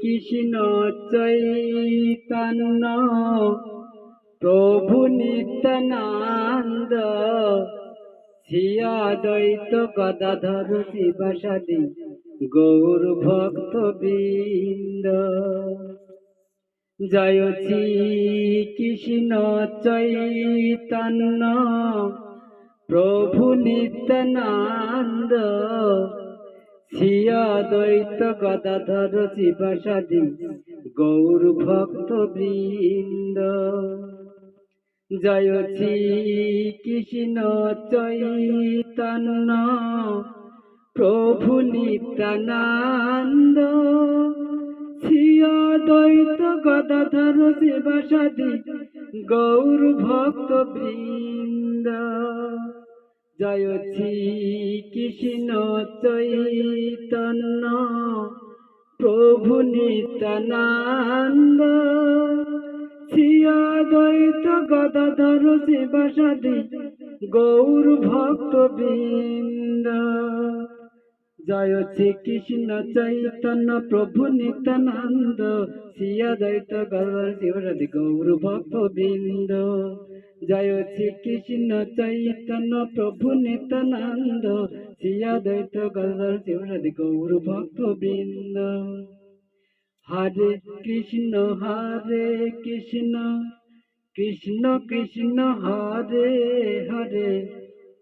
কৃষ্ণ চৈতন্য, প্রভু নিত্যানন্দ শ্রিয়া দ্বৈত গদাধর শিবাসাদি, গৌর ভক্ত বৃন্দ জয় শ্রী কৃষ্ণ চৈতন্য, প্রভু নিত্যানন্দ শ্রিয়া দ্বৈত গদাধর শিবাসাদি, গৌর ভক্ত বৃন্দ জয় শ্রী কৃষ্ণ চৈতন্য, প্রভু নিত্যানন্দ। শ্রিয়া দ্বৈত গদাধর শিবাসাদি, গৌর ভক্ত বৃন্দ জয় কৃষ্ণ চৈতন্য প্রভু নিত্যানন্দ। শ্রিয়া দ্বৈত গদাধর শিবাসাদি গৌর ভক্ত বৃন্দ জয় শ্রী কৃষ্ণ চৈতন্য প্রভু নিত্যানন্দ শ্রিয়া দ্বৈত গদাধর শিবাসাদি গৌর ভক্ত বৃন্দ জয় শ্রী কৃষ্ণ চৈতন্য প্রভু নিত্যানন্দ শ্রিয়া দ্বৈত গদাধর শিবাসাদি গৌর ভক্ত বৃন্দ হরে কৃষ্ণ হরে কৃষ্ণ কৃষ্ণ কৃষ্ণ, হরে হরে